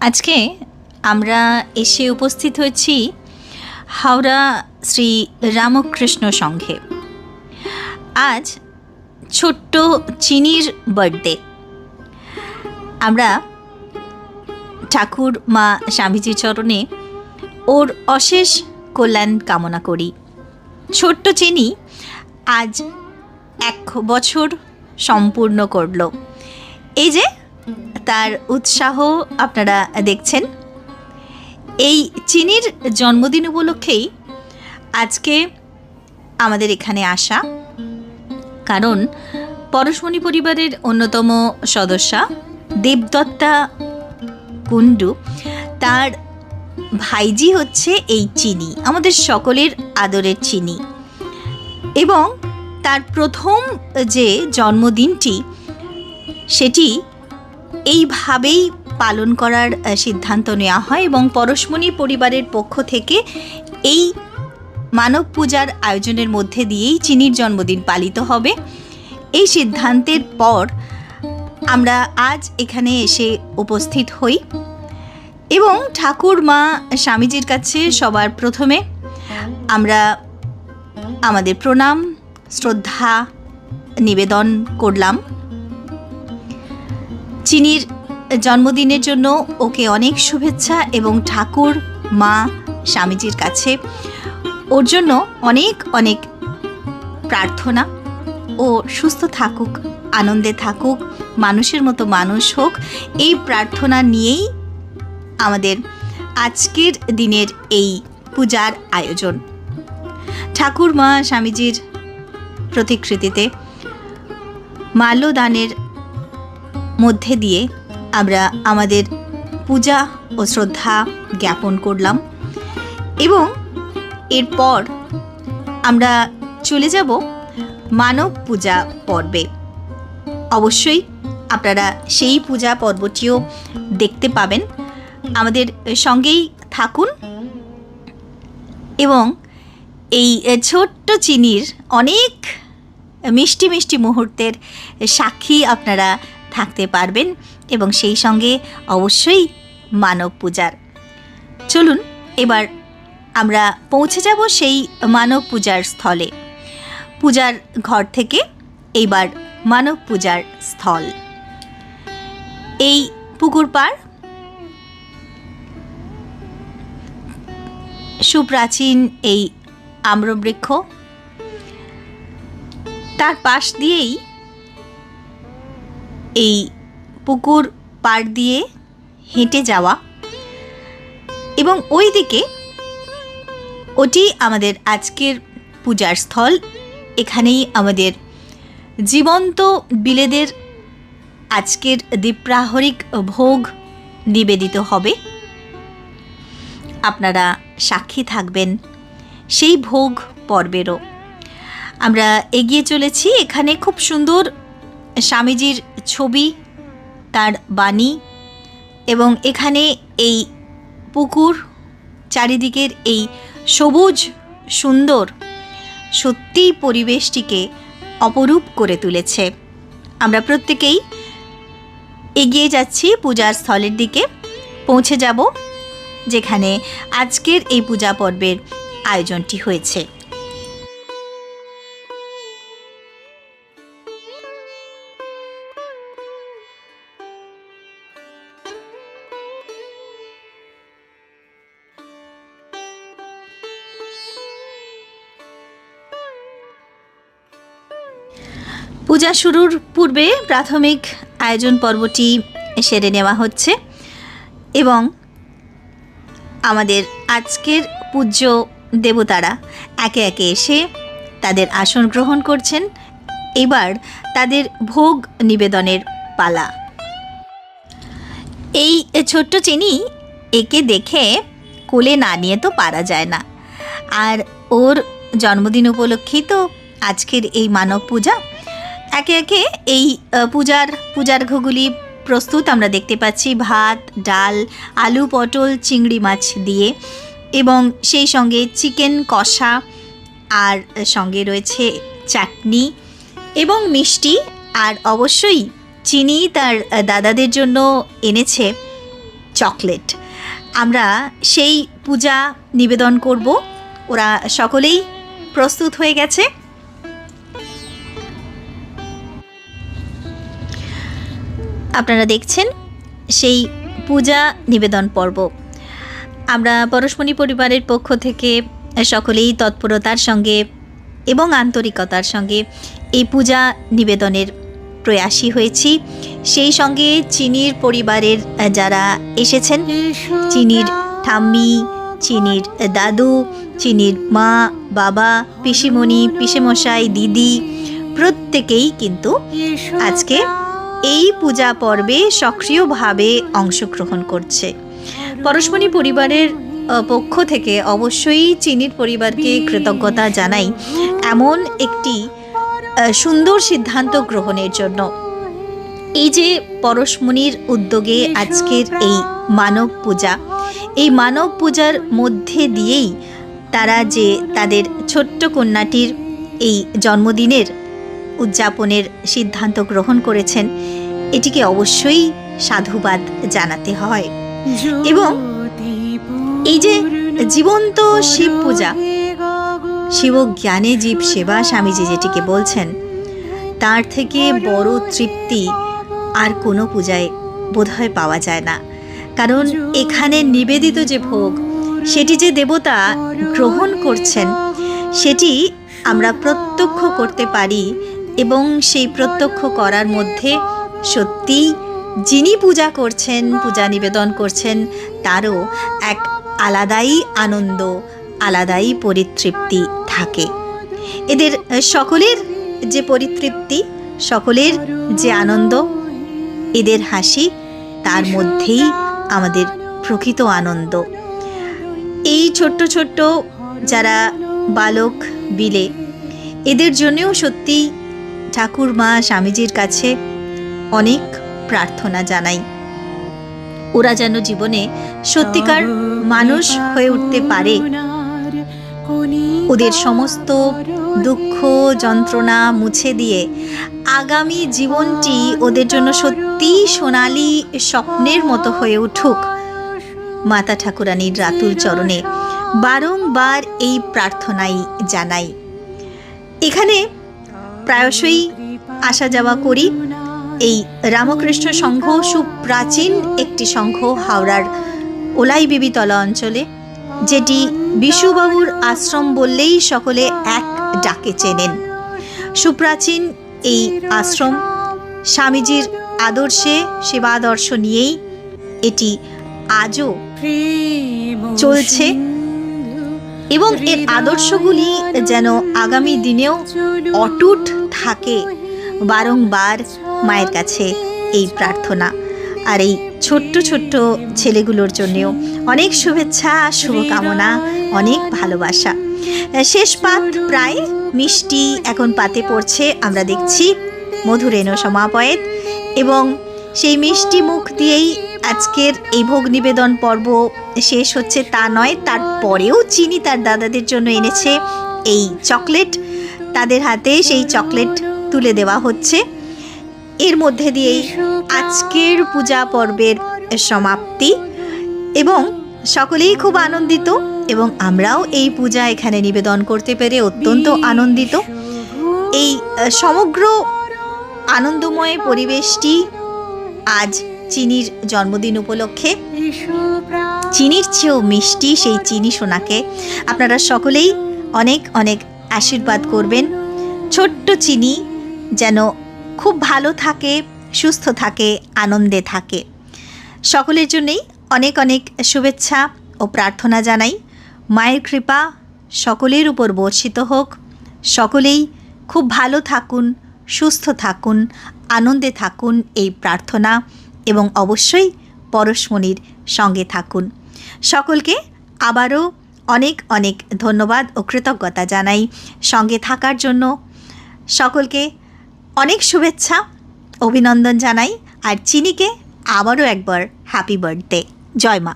আজকে আমরা এসে উপস্থিত হয়েছি হাওড়া শ্রী রামকৃষ্ণ সংঘে। আজ ছোট্ট চিনির বার্থডে আমরা ঠাকুর মা স্বামীজির চরণে ওর অশেষ কল্যাণ কামনা করি। ছোট্ট চিনি আজ এক বছর সম্পূর্ণ করল। এই যে তার উৎসাহ আপনারা দেখছেন। এই চিনির জন্মদিন উপলক্ষেই আজকে আমাদের এখানে আসা, কারণ পরশমণি পরিবারের অন্যতম সদস্যা দেবদত্তা কুণ্ডু, তার ভাইজি হচ্ছে এই চিনি, আমাদের সকলের আদরের চিনি। এবং তার প্রথম যে জন্মদিনটি, সেটি এইভাবেই পালন করার সিদ্ধান্ত নেওয়া হয় এবং পরশমণি পরিবারের পক্ষ থেকে এই মানব পূজার আয়োজনের মধ্যে দিয়েই চিনির জন্মদিন পালিত হবে। এই সিদ্ধান্তের পর আমরা আজ এখানে এসে উপস্থিত হই এবং ঠাকুর মা স্বামীজির কাছে সবার প্রথমে আমরা আমাদের প্রণাম, শ্রদ্ধা, নিবেদন করলাম। চিনির জন্মদিনের জন্য ওকে অনেক শুভেচ্ছা এবং ঠাকুর, মা, স্বামীজির কাছে ওর জন্য অনেক অনেক প্রার্থনা। ও সুস্থ থাকুক, আনন্দে থাকুক, মানুষের মতো মানুষ হোক, এই প্রার্থনা নিয়েই আমাদের আজকের দিনের এই পূজার আয়োজন। ঠাকুর, মা, স্বামীজির প্রতিকৃতিতে মাল্যদানের মধ্যে দিয়ে আমরা আমাদের পূজা ও শ্রদ্ধা জ্ঞাপন করলাম এবং এরপর আমরা চলে যাব মানব পূজা পর্বে। অবশ্যই আপনারা সেই পূজা পর্বটিও দেখতে পাবেন। আমাদের সঙ্গেই থাকুন এবং এই ছোট্ট চিনির অনেক মিষ্টি মিষ্টি মুহূর্তের সাক্ষী আপনারা থাকতে পারবেন এবং সেই সঙ্গে অবশ্যই মানব পূজার। চলুন, এবার আমরা পৌঁছে যাব সেই মানব পূজার স্থলে। পূজার ঘর থেকে এইবার মানব পূজার স্থল। এই পুকুর পাড় সুপ্রাচীন এই আম্রবৃক্ষ। তার পাশ দিয়েই এই পুকুর পাড় দিয়ে হেঁটে যাওয়া। এবং ওই দিকে ওটি আমাদের আজকের পূজার স্থল। এখানেই আমাদের জীবন্ত বিলেদের আজকের দীপ্রাহরিক ভোগ নিবেদিত হবে। আপনারা সাক্ষী থাকবেন সেই ভোগ পর্বেরও। আমরা এগিয়ে চলেছি। এখানে খুব সুন্দর স্বামীজির ছবি, তার বাণী এবং এখানে এই পুকুর চারিদিকের এই সবুজ, সুন্দর সত্যিই পরিবেশটিকে অপরূপ করে তুলেছে। আমরা প্রত্যেকেই এগিয়ে যাচ্ছি পূজার স্থলের দিকে। পৌঁছে যাব যেখানে আজকের এই পূজা পর্বের আয়োজনটি হয়েছে। পূজা শুরুর পূর্বে প্রাথমিক আয়োজন পর্বটি সেরে নেওয়া হচ্ছে এবং আমাদের আজকের পূজ্য দেবতারা একে একে এসে তাদের আসন গ্রহণ করছেন। এবার তাদের ভোগ নিবেদনের পালা। এই ছোট্ট চিনি একে দেখে কোলে না নিয়ে তো পারা যায় না। আর ওর জন্মদিন উপলক্ষেই তো আজকের এই মানব পূজা একে একে এই পূজার পূজার পূজার্ঘগুলি প্রস্তুত আমরা দেখতে পাচ্ছি। ভাত, ডাল, আলু, পটল, চিংড়ি মাছ দিয়ে এবং সেই সঙ্গে চিকেন কষা আর সঙ্গে রয়েছে চাটনি এবং মিষ্টি আর অবশ্যই চিনি তার দাদাদের জন্য এনেছে চকলেট। আমরা সেই পূজা নিবেদন করব। ওরা সকলেই প্রস্তুত হয়ে গেছে। আপনারা দেখছেন সেই পূজা নিবেদন পর্ব। আমরা পরশমণি পরিবারের পক্ষ থেকে সকলেই তৎপরতার সঙ্গে এবং আন্তরিকতার সঙ্গে এই পূজা নিবেদনের প্রয়াসী হয়েছি। সেই সঙ্গে চিনির পরিবারের যারা এসেছেন, চিনির ঠাম্মি, চিনির দাদু, চিনির মা, বাবা, পিসিমণি, পিসেমশাই, দিদি, প্রত্যেকেই কিন্তু আজকে এই পূজা পর্বে সক্রিয়ভাবে অংশগ্রহণ করছে। পরশমণি পরিবারের পক্ষ থেকে অবশ্যই চিনির পরিবারকে কৃতজ্ঞতা জানাই। এমন একটি সুন্দর সিদ্ধান্ত গ্রহণের জন্য। এই যে পরশমণির উদ্যোগে আজকের এই মানব পূজা, এই মানব পূজার মধ্যে দিয়েই তারা যে তাদের ছোট্ট কন্যাটির এই জন্মদিনের উদযাপনের সিদ্ধান্ত গ্রহণ করেছেন, এটিকে অবশ্যই সাধুবাদ জানাতে হয়। এবং এই যে জীবন্ত শিব পূজা শিব জ্ঞানে জীব সেবা স্বামীজি যেটিকে বলছেন, তার থেকে বড় তৃপ্তি আর কোনো পূজায় বোধহয় পাওয়া যায় না। কারণ এখানে নিবেদিত যে ভোগ, সেটি যে দেবতা গ্রহণ করছেন, সেটি আমরা প্রত্যক্ষ করতে পারি এবং সেই প্রত্যক্ষ করার মধ্যে সত্যি যিনি পূজা করছেন, পূজা নিবেদন করছেন, তারও এক আলাদাই আনন্দ, আলাদাই পরিতৃপ্তি থাকে। এদের, সকলের যে পরিতৃপ্তি, সকলের যে আনন্দ, এদের হাসি, তার মধ্যেই আমাদের প্রকৃত আনন্দ। এই ছোট্ট ছোট্ট যারা বালক বিলে, এদের জন্যেও সত্যি ঠাকুর মা স্বামীজির কাছে অনেক প্রার্থনা জানাই। ওরা যেন জীবনে সত্যিকার মানুষ হয়ে উঠতে পারে। ওদের সমস্ত দুঃখ, যন্ত্রণা মুছে দিয়ে আগামী জীবনটি ওদের জন্য সত্যি সোনালি স্বপ্নের মতো হয়ে উঠুক। মাতা ঠাকুরানীর রাতুল চরণে বারংবার এই প্রার্থনাই জানাই। এখানে প্রায়শই আসা যাওয়া করি। এই রামকৃষ্ণ সংঘ সুপ্রাচীন একটি সংঘ হাওড়ার ওলাই বিবিতলা অঞ্চলে যেটি বিশুবাবুর আশ্রম বললেই সকলে এক ডাকে চেনেন। সুপ্রাচীন এই আশ্রম স্বামীজির আদর্শে সেবাদর্শ নিয়েই এটি আজও চলছে। এবং এর আদর্শগুলি যেন আগামী দিনেও অটুট থাকে বারংবার মায়ের কাছে এই প্রার্থনা। আর এই ছোট্ট ছোট্ট ছেলেগুলোর জন্যেও অনেক শুভেচ্ছা, শুভকামনা, অনেক ভালোবাসা। শেষ পাত প্রায় মিষ্টি এখন পাতে পড়ছে, আমরা দেখছি মধুরেণ সমাপয়েত এবং সেই মিষ্টি মুখ দিয়েই আজকের এই ভোগ নিবেদন পর্ব শেষ হচ্ছে তা নয়, তারপরেও চিনি তার দাদাদের জন্য এনেছে এই চকলেট, তাদের হাতে সেই চকলেট তুলে দেওয়া হচ্ছে। এর মধ্যে দিয়েই আজকের পূজা পর্বের সমাপ্তি। এবং সকলেই খুব আনন্দিত এবং আমরাও এই পূজা এখানে নিবেদন করতে পেরে অত্যন্ত আনন্দিত। এই সমগ্র আনন্দময় পরিবেশটি আজ চিনির জন্মদিন উপলক্ষে। চিনির চেয়েও মিষ্টি সেই চিনি সোনাকে আপনারা সকলেই অনেক অনেক আশীর্বাদ করবেন। ছোট্ট চিনি যেন খুব ভালো থাকে সুস্থ থাকে আনন্দে থাকে। সকলের জন্যেই অনেক অনেক শুভেচ্ছা ও প্রার্থনা জানাই। মায়ের কৃপা সকলের উপর বর্ষিত হোক। সকলেই খুব ভালো থাকুন সুস্থ থাকুন আনন্দে থাকুন এই প্রার্থনা। এবং অবশ্যই পরশমণির সঙ্গে থাকুন। সকলকে আবারও অনেক অনেক ধন্যবাদ ও কৃতজ্ঞতা জানাই। সঙ্গে থাকার জন্য সকলকে অনেক শুভেচ্ছা, অভিনন্দন জানাই। আর চিনিকে আবারও একবার হ্যাপি বার্থডে জয় মা।